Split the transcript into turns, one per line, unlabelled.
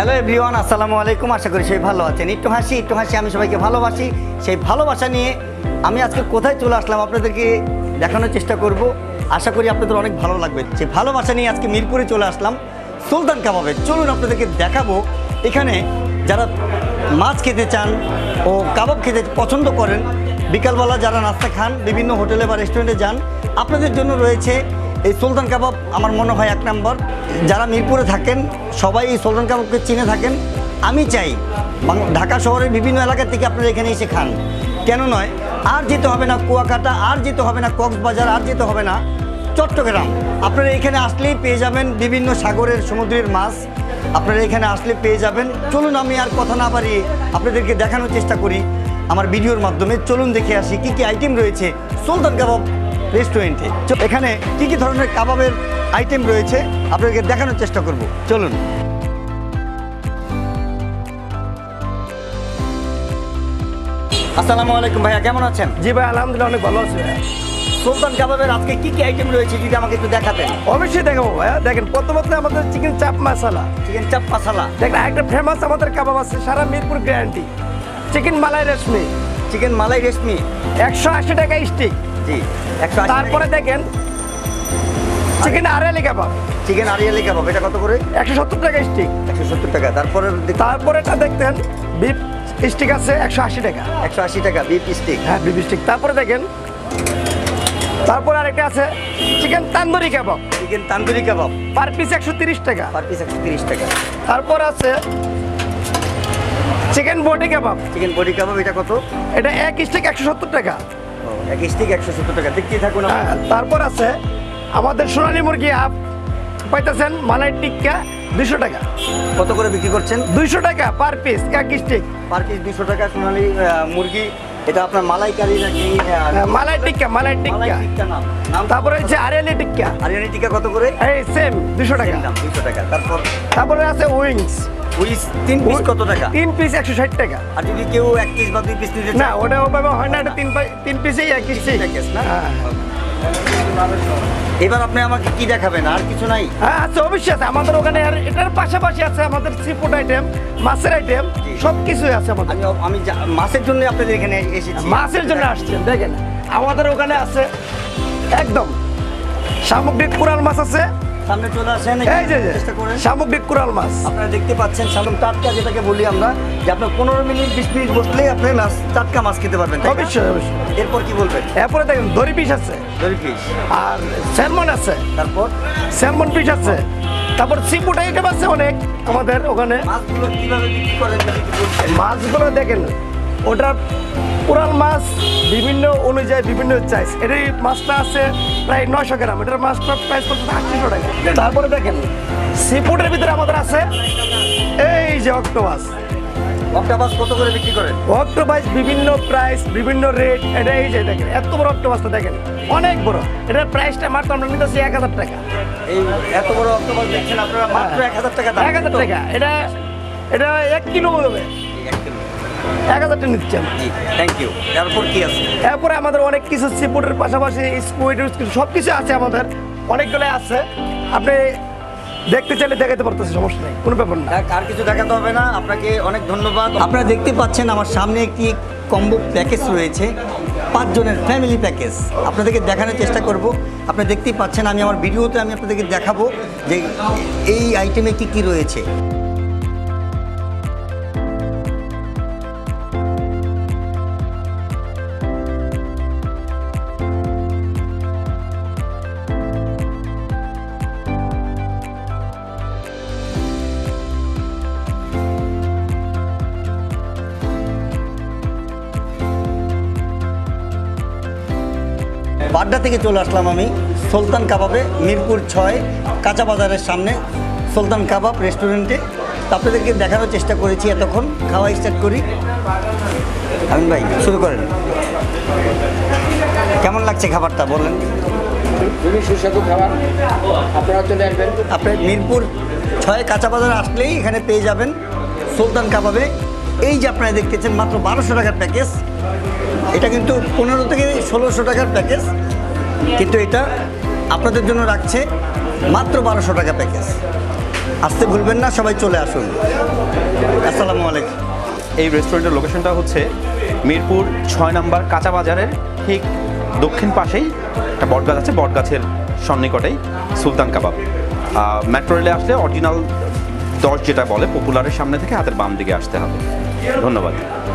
Hello everyone আসসালামু আলাইকুম। আশা করি সবাই ভালো আছেন। একটু হাসি একটু হাসি, আমি সবাইকে ভালোবাসি। সেই ভালোবাসা নিয়ে আমি আজকে কোথায় চলে আসলাম আপনাদেরকে দেখানোর চেষ্টা করব। আশা করি আপনাদের অনেক ভালো লাগবে। সেই ভালোবাসা নিয়ে আজকে মিরপুরে চলে আসলাম। সুলতান কাবাবে। চলুন আপনাদেরকে দেখাবো। এখানে যারা মাছ খেতে চান ও কাবাব খেতে পছন্দ করেন, বিকালবেলা যারা নাস্তা খান, বিভিন্ন হোটেলে বা রেস্টুরেন্টে যান, আপনাদের জন্য রয়েছে এই সুলতান কাবাব আমার মনে হয় এক নম্বর। যারা মিরপুরে থাকেন, সবাই এই সুলতান কাবাবকে চিনে থাকেন। আমি চাই ঢাকা শহরের বিভিন্ন এলাকা থেকে আপনারা এখানে এসে খান। কেন নয়, আর যেতে হবে না কুয়াকাটা, আর যেতে হবে না কক্সবাজার, আর যেতে হবে না চট্টগ্রাম। আপনারা এখানে আসলেই পেয়ে যাবেন বিভিন্ন সাগরের সমুদ্রের মাছ। আপনারা এখানে আসলে পেয়ে যাবেন। চলুন আমি আর কথা না বাড়িয়ে আপনাদেরকে দেখানোর চেষ্টা করি। আমার ভিডিওর মাধ্যমে চলুন দেখে আসি কী কী আইটেম রয়েছে সুলতান কাবাব রেস্টুরেন্টে। এখানে কী কী ধরনের কাবাবের আইটেম রয়েছে আপনাদেরকে দেখানোর চেষ্টা করব। চলুন। আসসালামু আলাইকুম ভাইয়া কেমন আছেন?
জি ভাই আলহামদুলিল্লাহ অনেক ভালো আছে ভাইয়া।
সুলতান কাবাবের আজকে কী কী আইটেম রয়েছে যদি আমাকে একটু দেখাতেন?
অবশ্যই দেখাবো ভাইয়া। দেখেন প্রথমত আমাদের চিকেন চাপ মশলা।
চিকেন চাপ মশালা।
দেখেন একটা ফেমাস আমাদের কাবাব আছে সারা Mirpur guarantee chicken malai reshmi.
Chicken malai reshmi.
একশো আশি টাকা স্টিক
জি।
তারপরে দেখেন। চিকেন আড়াইলি কাবাব।
চিকেন আরিয়ালি কাবাব এটা কত করে?
একশো সত্তর টাকা স্টিক
একশো সত্তর টাকা। তারপরে
তারপরে এটা দেখতেন বিফ স্টিক আছে একশো আশি টাকা।
একশো আশি টাকা বিফ স্টিক
হ্যাঁ বিফ স্টিক তারপরে দেখেন তারপরে আরেকটা আছে chicken tandoori kebab.
Chicken tandoori kebab.
Per piece একশো তিরিশ টাকা।
পার পিস একশো তিরিশ টাকা।
তারপর আছে chicken boti kebab.
Chicken boti kebab এটা কত?
এটা এক স্টিক একশো সত্তর টাকা।
এক স্টিক একশো সত্তর টাকা। দেখতে থাকুন
হ্যাঁ, তারপর আছে আমাদের সোনালী মুরগি আপ। পাইতেছেন মালাই টিক্কা দুশো টাকা।
কত করে বিক্রি করছেন?
দুইশো টাকা পার পিস এক স্টিক
পার পিস দুশো টাকা সোনালি মুরগি। এটা আপনার মালাই কারি নাকি
মালাই টিক্কা মালাই টিক্কা।
নাম।
তারপরে হচ্ছে আরিয়ালি টিক্কা।
আরিয়ানি টিক্কা কত করে?
এই সেম দুশো টাকা।
দুশো টাকা। তারপর?
তারপরে আছে উইংস
তিন পিস কত টাকা?
তিন পিস একশো ষাট টাকা।
আর যদি কেউ এক পিস বা দুই পিস নিতে
না ওটা ওভাবে হয় না এটা তিন তিন পিসেই এক
প্যাকেজ না?
হ্যাঁ।
এবার আপনি আমাকে কি দেখাবেন? আর কিছু নাই?
হ্যাঁ আছে অবশ্যই আছে। আমাদের ওখানে আর এটার পাশাপাশি আছে আমাদের সি ফুড আইটেম মাছের আইটেম। সব কিছুই আছে আমাদের।
আমি মাছের জন্য আপনাদের এখানে এসেছি।
মাছের জন্য আসছেন দেখেন। আমাদের ওখানে আছে একদম সামুদ্রিক কুরাল মাছ আছে
সামনে চলে আসেন
এই যে
চেষ্টা করেন।
সামুদ্রিক কুরাল মাছ।
আপনারা দেখতে পাচ্ছেন সামনে টাটকা যেটাকে বলি আমরা যে আপনার পনেরো মিনিট বিশ মিনিট বসলেই আপনি মাছ টাটকা মাছ খেতে পারবেন
অবশ্যই অবশ্যই।
এরপর কি বলবেন?
এরপরে দেখেন দড়ি পিস আছে।
দড়ি ফিশ
আর স্যালমন আছে।
তারপর?
স্যালমন পিস আছে। তারপর সি ফুড আইটেম আছে অনেক আমাদের ওখানে।
মাছগুলো কীভাবে বিক্রি করেন
মাছগুলো দেখেন ওটার কুরাল মাছ বিভিন্ন অনুযায়ী বিভিন্ন চাইজ এর এই মাছটা আছে প্রায় নয়শো গ্রাম। এটার মাছটা প্রাইস পড়ছে আটশো টাকা। তারপরে দেখেন সি ফুডের ভিতরে আমাদের আছে এই যে অক্টোবাস
অক্টোপাস কত করে বিক্রি করেন?
অক্টোবাস বিভিন্ন প্রাইস বিভিন্ন রেট এটা এই যে দেখেন এত বড় অক্টোবাসটা দেখেন অনেক বড়। এটার প্রাইসটা মাত্র আমরা নিতেছি এক হাজার টাকা।
এই এত বড় অক্টোপাস দেখছেন আপনারা মাত্র এক হাজার টাকা
এক হাজার টাকা। এটা এটা এক কিলো হবে।
এক কিলো।
এক হাজার টাকা নিচ্ছে আমরা
থ্যাংক ইউ তারপর কি আছে?
এরপরে আমাদের অনেক কিছু সিফুডের পাশাপাশি স্কুইড সব কিছু আছে আমাদের। অনেকগুলো আছে। আপনি দেখতে চাইলে দেখাতে পারতেছে সমস্যা নেই কোনো ব্যাপার না।
আর কিছু দেখাতে হবে না। আপনাকে অনেক ধন্যবাদ। আপনারা দেখতে পাচ্ছেন আমার সামনে একটি কম্বো প্যাকেজ রয়েছে পাঁচজনের ফ্যামিলি প্যাকেজ আপনাদেরকে দেখানোর চেষ্টা করব। আপনারা দেখতেই পাচ্ছেন আমি আমার ভিডিওতে আমি আপনাদেরকে দেখাবো যে এই আইটেমে কি কি রয়েছে। বাড্ডা থেকে চলে আসলাম আমি সুলতান কাবাবে মিরপুর ছয় কাঁচা বাজারের সামনে সুলতান কাবাব রেস্টুরেন্টে। আপনাদেরকে দেখানোর চেষ্টা করেছি এতক্ষণ খাওয়া স্টার্ট করি। আমিন ভাই শুরু করেন। কেমন লাগছে খাবারটা বলেন
খুবই সুস্বাদু খাবার। আপনারা চলে আসবেন।
আপনি মিরপুর ছয় কাঁচা বাজার আসলেই এখানে পেয়ে যাবেন সুলতান কাবাবে। এই যে আপনারা দেখতেছেন মাত্র বারোশো টাকার প্যাকেজ। এটা কিন্তু পনেরো থেকে ষোলোশো টাকার প্যাকেজ। কিন্তু এটা আপনাদের জন্য রাখছে মাত্র বারোশো টাকা প্যাকেজ। আসতে ভুলবেন না, সবাই চলে আসুন। আসসালামু আলাইকুম।
এই রেস্টুরেন্টের লোকেশনটা হচ্ছে মিরপুর ছয় নম্বর কাঁচা বাজারের ঠিক দক্ষিণ পাশেই। একটা বটগাছ আছে, বটগাছের সন্নিকটেই সুলতান কাবাব। মেট্রো রেলে আসলে অরিজিনাল দশ যেটা বলে পপুলারের সামনে থেকে হাতের বাম দিকে আসতে হবে। ধন্যবাদ।